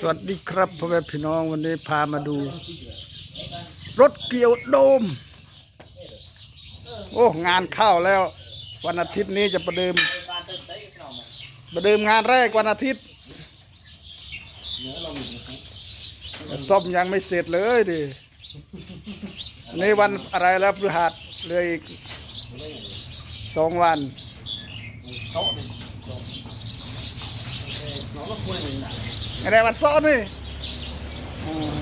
สวัสดีครับพ่อแม่พี่น้องวันนี้พามาดู รถเกี่ยวโดม โอ้งานเข้าแล้ว วันอาทิตย์นี้จะประเดิม ประเดิมงานแรกวันอาทิตย์ซ่อมยังไม่เสร็จเลยดิวันนี้วันอะไรแล้วพฤหัสเลยอีกสองวัน อะไรวันซ้อนนี่อืม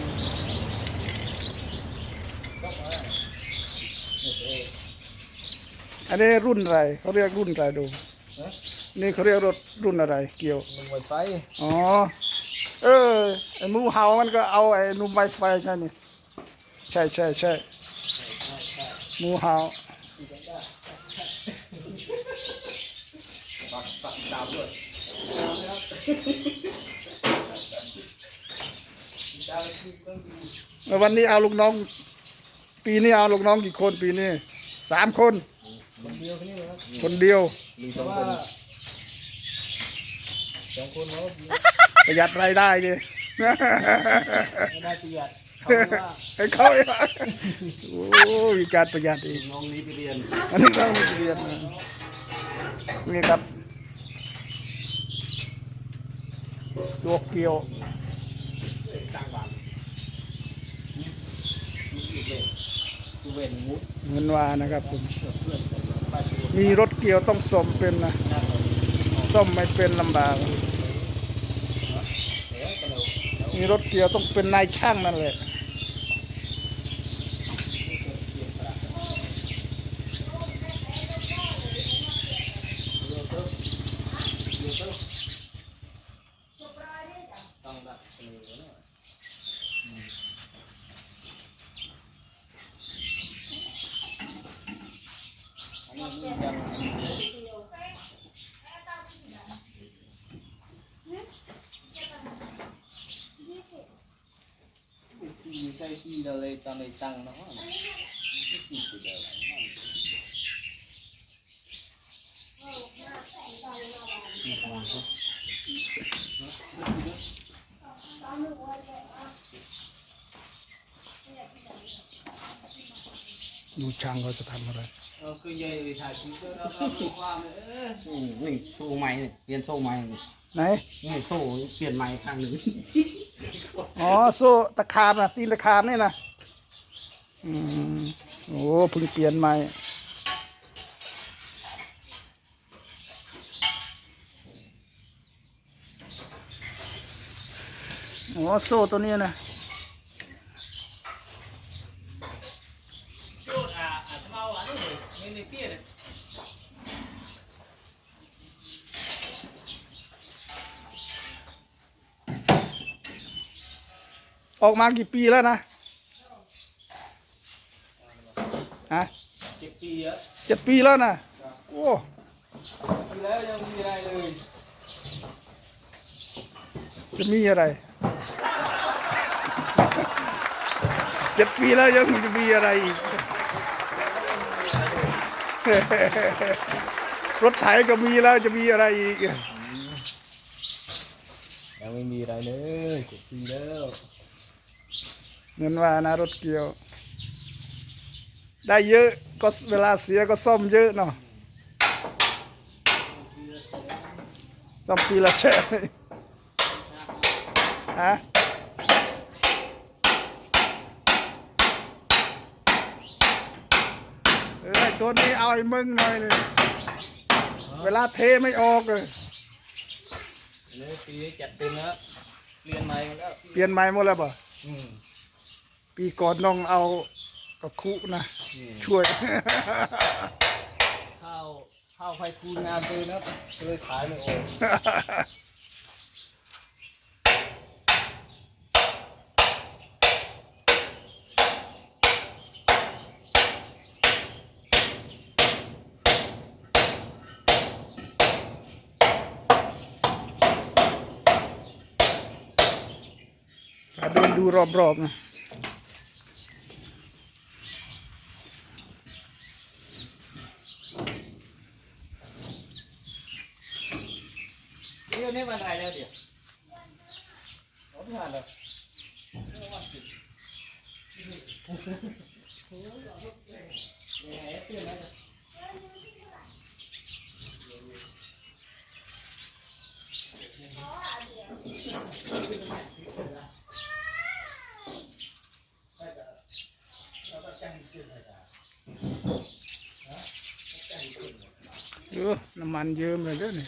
อันนี้รุ่นอะไรเขาเรียกรุ่นอะไรดู นี่เขาเรียกรถรุ่นอะไร เกี่ยวลงไวไฟอ๋อ เออไอ้หมูเห่ามันก็เอาไอ้นุ่มไวไฟใช่นี่ใช่ใช่ใช่หมูเห่าปักปักดาวด้วยดา แล้ววันนี้เอาลูกน้อง ปีนี้เอาลูกน้องกี่คนปีนี้สามคน คนเดียวแค่นี้เลยครับคนเดียวมีสองคนสองคนแล้วประหยัดรายได้ดิไม่ได้ประหยัดให้เขาอีกโอ้มีการประหยัดอีกน้องนี้ไปเรียนอันนี้ต้องเรียนนะนี่ครับตัวเกี่ยว ตั้งบ้านกูเวนมุดเหมือนวานะครับผมมีรถเกี่ยวต้องซ่อมเป็นนะหน้าเราซ่อมไม่เป็นลำบาก มีรถเกี่ยวต้องเป็นนายช่างนั่นแหละ ต้องดัดเลยนะอันนี้ยัง ซีใส่ซีเราเลยตอนในตังค์นะว่าซีกูเดียวนี่ทำไมครับดูช่างเขาจะทำอะไรเราคือยัยถ่ายคลิปแล้วเราดูความเอออืมนี่โซ่ไม้เนี่ยเปลี่ยนโซ่ไม้นี่ไหนนี่โซ่เปลี่ยนไม้ข้างหนึ่ง อ๋อโซ่ตะขาบนะตีนตะขาบนี่นะอืมโอ้เพิ่งเปลี่ยนใหม่อ๋อโซ่ตัวนี้นะจุดอะอะเมาอะนี่ไม่ในเปี้ยเลย ออกมากี่ปีแล้วนะฮะเจ็บปีเยอะเจ็ดปีแล้วนะโอ้ปีแล้วยังมีอะไรเลยจะมีอะไรเจ็ดปีแล้วยังจะมีอะไรอีกรถไถก็มีแล้วจะมีอะไรอีกยังไม่มีอะไรเลยเจ็บปีแล้ว เงินว่านะรถเกี่ยว ได้เยอะก็เวลาเสียก็ซ่อมเยอะเนาะซ่อมปีละแสนฮะเออไอ้ตัวนี้เอาไอ้มึงหน่อยเลยเวลาเทไม่ออกเลยเลยปีจัดเต็มแล้วเปลี่ยนใหม่มาแล้วเปลี่ยนใหม่หมดแล้วป่ะอืม ปีก่อนน้องเอากระคุนะ ช่วย ข้าวข้าวไฟคูณงานเลยนะเลยขายไม่ออกมาเดินดูรอบๆนะ เดี๋ยวนี้วันไหนแล้วเดี๋ยว เออน้ำมันเยิ้มเลยเด้อนี่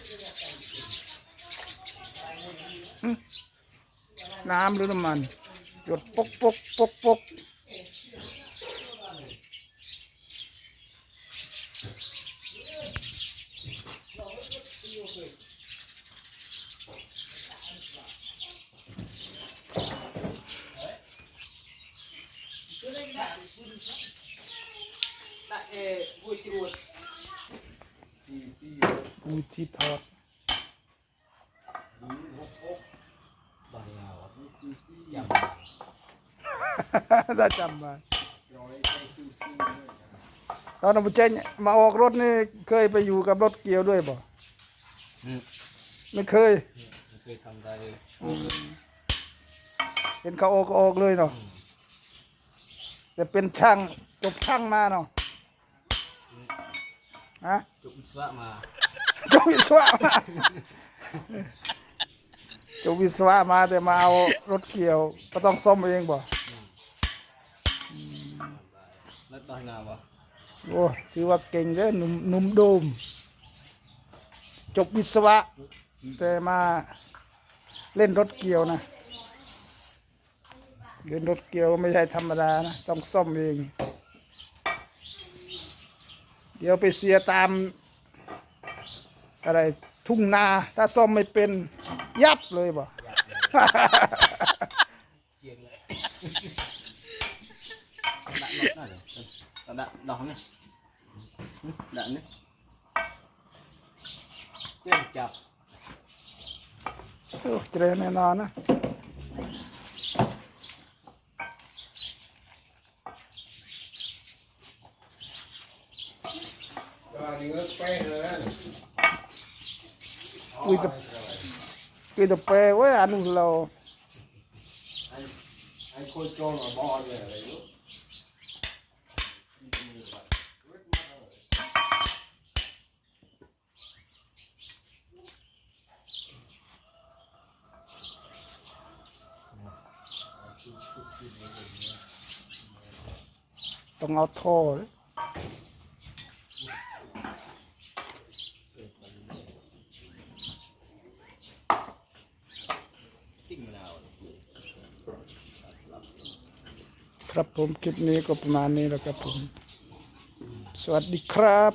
หึ น้ำหรือน้ำมัน หยดปกปกปกปกได้เอบุยจรวดมีที่ทอด บางยาว ยังได้จำมาตอนนั้นผมเจนมาออกรถนี่เคยไปอยู่กับรถเกี่ยวด้วยบ่ไม่เคยไม่เคยทำได้เลยเห็นเขาออกก็ออกเลยเนาะแต่เป็นช่างจบช่างมาเนาะฮะจบวิศวะมาจบวิศวะมาจบวิศวะมาแต่มาเอา รถเกี่ยวก็ต้องซ่อมเองบ่แล้วตอนงานวะโอ้ถือว่าเก่งเด้อหนุ่มหนุ่มโดม จบวิศวะ แต่มาเล่นรถเกี่ยวนะเล่นรถเกี่ยวไม่ใช่ธรรมดานะต้องซ่อมเอง เดี๋ยวไปเสียตาม อะไรทุ่งนาถ้าซ่อมไม่เป็นยับเลยบ่ เจียงเลยดักนกน่าจะดักดอก นี่ดักนี่เจียงจับโอ้เริญแน่นอนนะ Ui tập Ui tập bè quá anh lầu ไอ้คนโจรบอเลยอะไรรู้ต้องเอาท่อเลย ติ้งมะนาว ครับผมคลิปนี้ก็ประมาณนี้แหล้วครับผม สวัสดีครับ